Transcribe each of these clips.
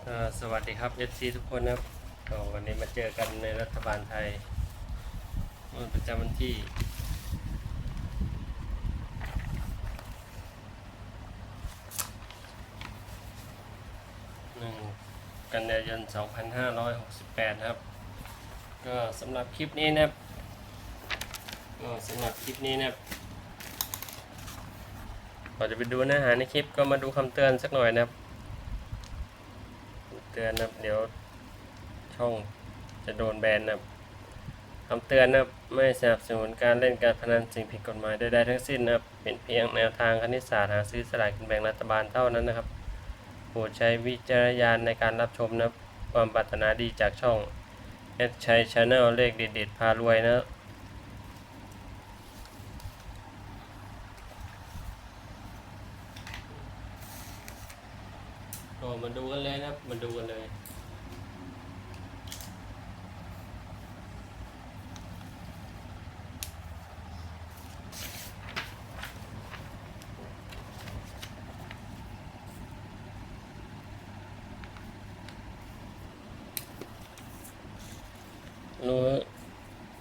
สวัสดีครับ FC ทุกคนนะครับก็วันนี้มาเจอกันในรัฐบาลไทยวันประจำวันที่ หนึ่งกันยายน 2568นะครับ ก็สำหรับคลิปนี้นะครับก็สำหรับคลิปนี้นะครับก่อนจะไปดูเนื้อหาในคลิปก็มาดูคำเตือนสักหน่อยนะครับ เตือนนะครับเดี๋ยวช่องจะโดนแบนนะคำเตือนนะไม่สนับสนุนการเล่นการพนันสิ่งผิดกฎหมายใดๆทั้งสิ้นนะเป็นเพียงแนวทางคณิตศาสตร์หาซื้อสลากกินแบ่งรัฐบาลเท่านั้นนะครับโปรดใช้วิจารณญาณในการรับชมนะครับความปรารถนาดีจากช่องแอดชัยชาแนลเลขเด็ดๆพารวยนะครับก็ มาดูกันเลยนะครับ มาดูกันเลยรู้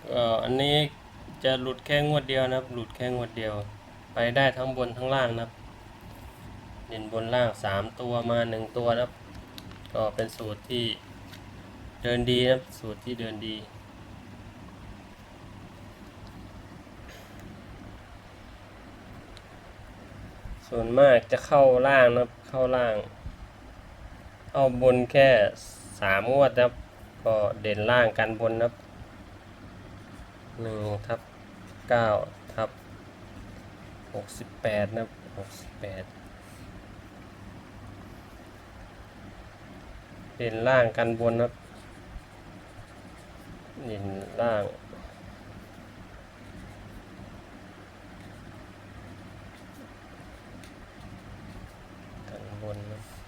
เอ่ออันนี้จะหลุดแค่งวดเดียวนะครับ หลุดแค่งวดเดียว ไปได้ทั้งบนทั้งล่างนะครับ เด่นบนล่างสามตัวมาหนึ่งตัวนะครับ ก็เป็นสูตรที่เดินดีนะสูตรที่เดินดี ส่วนมากจะเข้าล่างนะครับ เข้าล่าง เอาบนแค่สามงวดนะครับ ก็เด่นล่างกันบนนะครับงทับเก้าทับหกสิบแปดนะครับแปด เด่นล่างกันบนนะครับเด่นล่างกันบนนะครับ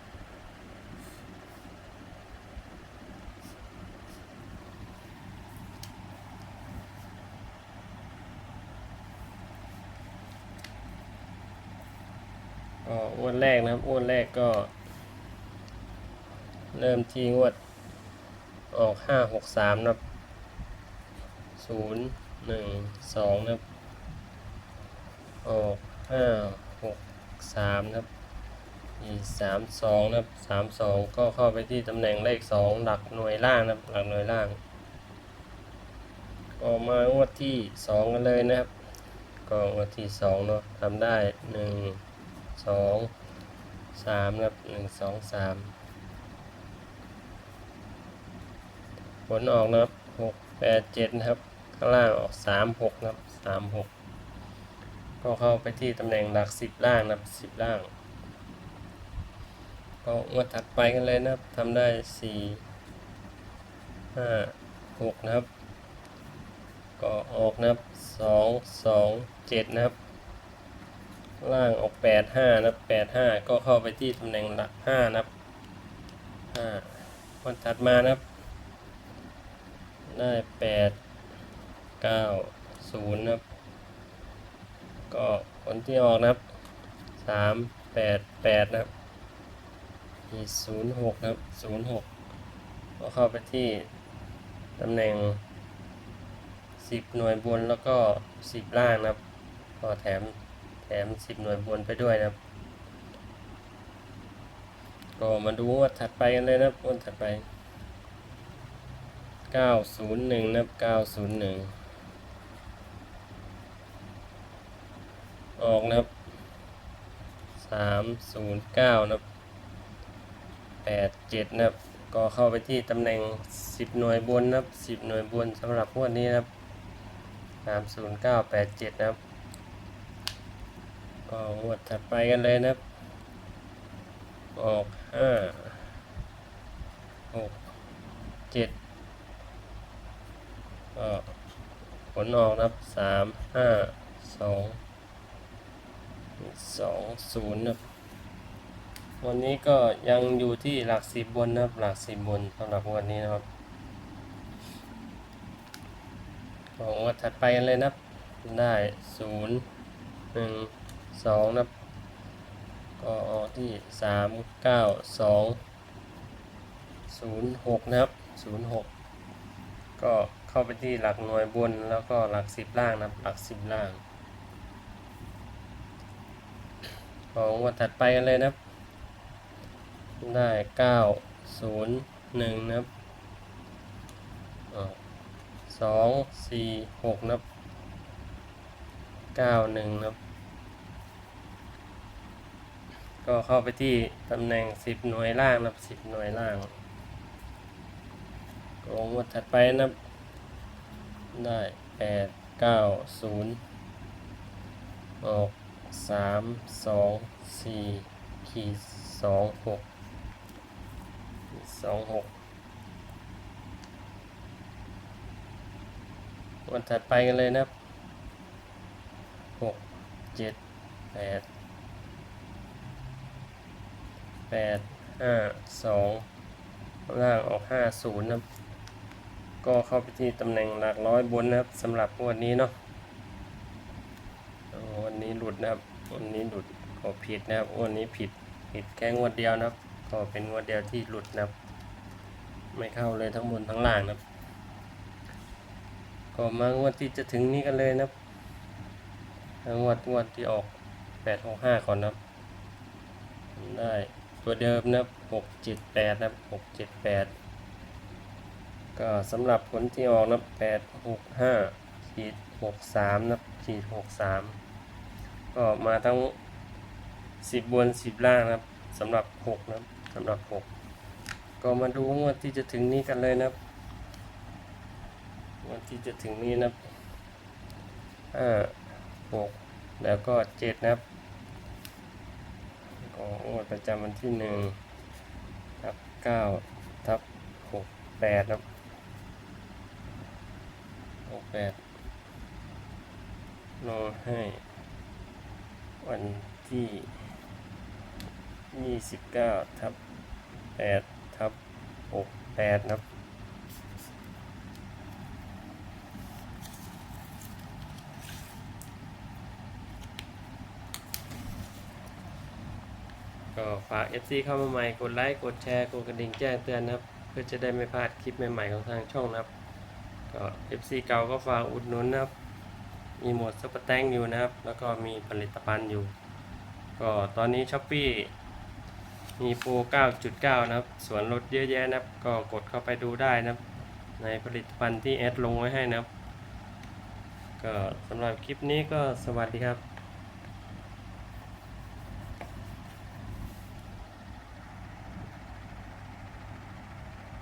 ก็งวดแรกนะครับงวดแรกก็ เริ่มที่งวด ออกห้าหกสามนะครับศูนย์หนึ่งสองนะครับออกห้าหกสามนะครับอีสามสองนะครับสามสองก็เข้าไปที่ตำแหน่งเลขสองหลักหน่วยล่างนะครับหลักหน่วยล่าง ออกมางวดที่สองกันเลยนะครับก็งวดที่สองเนาะทำได้หนึ่งสองสามนะครับหนึ่งสองสาม ลออกนะครับหกแปดเจ็ดนะครับ ข้างล่างออกสามหกนะครับสามหกก็เข้าไปที่ตำแหน่งหลักสิบล่างนะครับสิบล่าง ก็งวดถัดไปกันเลยนะครับทำได้สี่ห้าหกนะครับ ก็ออกนะครับสองสองเจ็ดนะครับ ล่างออกแปดห้านะแปดห้าก็เข้าไปที่ตำแหน่งหลักห้านะครับห้าวันถัดมานะครับ ได้แปดเก้าศูนย์นะครับ ก็ผลที่ออกนะครับสามแปดแปดนะครับมีศูนย์หกนะครับศูนย์หกก็เข้าไปที่ตำแหน่งสิบหน่วยบนแล้วก็สิบล่างนะครับ ก็แถมแถมสิบหน่วยบนไปด้วยนะครับ ก็มาดูงวดถัดไปกันเลยนะครับงวดถัดไป 901 นับ 901 ออกนะครับ 309 นับ 87 นับ ก็เข้าไปที่ตำแหน่ง 10 หน่วยบนนับ 10 หน่วยบนสำหรับงวดนี้นะครับ 30987 นะครับ ก็งวดถัดไปกันเลยนะครับ ออกห้าห ก็ผลออกนะครับสามห้าสองสองศูนย์นะวันนี้ก็ยังอยู่ที่หลักสิบบนนะครับหลักสิบบนสำหรับวันนี้นะครับก็งวดถัดไปกันเลยนะครับได้ศูนย์หนึ่งสองนะครับก็ออกที่สามเก้าสองศูนย์หกนะครับศูนย์หกก็ เข้าไปที่หลักหน่วยบนแล้วก็หลักสิบล่างนะหลักสิบล่าง ของวันถัดไปกันเลยนะได้เก้าศูนย์หนึ่งนะสองสี่หกนะเก้าหนึ่งนะก็เข้าไปที่ตำแหน่งสิบหน่วยล่างนะสิบหน่วยล่างของวันถัดไปนะ ได้แปดเก้าศูนย์ออกสามสองสี่ขีดสองหกสองหกวันถัดไปกันเลยนะหกเจ็ดแปดแปดห้าสองล่างออกห้าศูนย์นะ ก็เข้าไปที่ตำแหน่งหลักร้อยบนนะครับสำหรับวันนี้เนาะวันนี้หลุดนะครับวันนี้หลุดก็ผิดนะครับวันนี้ผิดผิดแค่งวดเดียวนะครับ ก็เป็นงวดเดียวที่หลุดนะครับ ไม่เข้าเลยทั้งบนทั้งล่างนะครับ ก็มางวดที่จะถึงนี้กันเลยนะครับงวดงวดที่ออกแปดหกห้าก่อนนะครับได้ตัวเดิมนะครับหกเจ็ดแปดนะครับหกเจ็ดแปด ก็สำหรับผลที่ออกนะแปดหกห้าขีดหกสามนะขีดหกสามก็มาทั้งสิบบนสิบล่างนะครับสำหรับหกนะสำหรับหกก็มาดูงวดที่จะถึงนี้กันเลยนะครับงวดที่จะถึงนี้นะครับห้าหกแล้วก็เจ็ดนะครับก็งวดประจำวันที่หนึ่งทับเก้าทับหกแปดนะครับ หกแปดรอให้วันที่ยี่สิบเก้าทับแปดทับหกแปดนะครับ ก็ฝาก FC เข้ามาใหม่ กดไลค์ กดแชร์ กดกระดิ่งแจ้งเตือนนะครับ เพื่อจะได้ไม่พลาดคลิปใหม่ ๆ ของทางช่องนะครับ ก็ FC เก่าก็ฝากอุดหนุนนะครับ มีหมวดซุปเปอร์แตงอยู่นะครับ แล้วก็มีผลิตภัณฑ์อยู่ ก็ตอนนี้ช้อปปี้มีโปร 9.9 นะครับ ส่วนลดเยอะแยะนะครับ ก็กดเข้าไปดูได้นะครับ ในผลิตภัณฑ์ที่แอดลงไว้ให้นะครับ ก็สำหรับคลิปนี้ก็สวัสดีครับ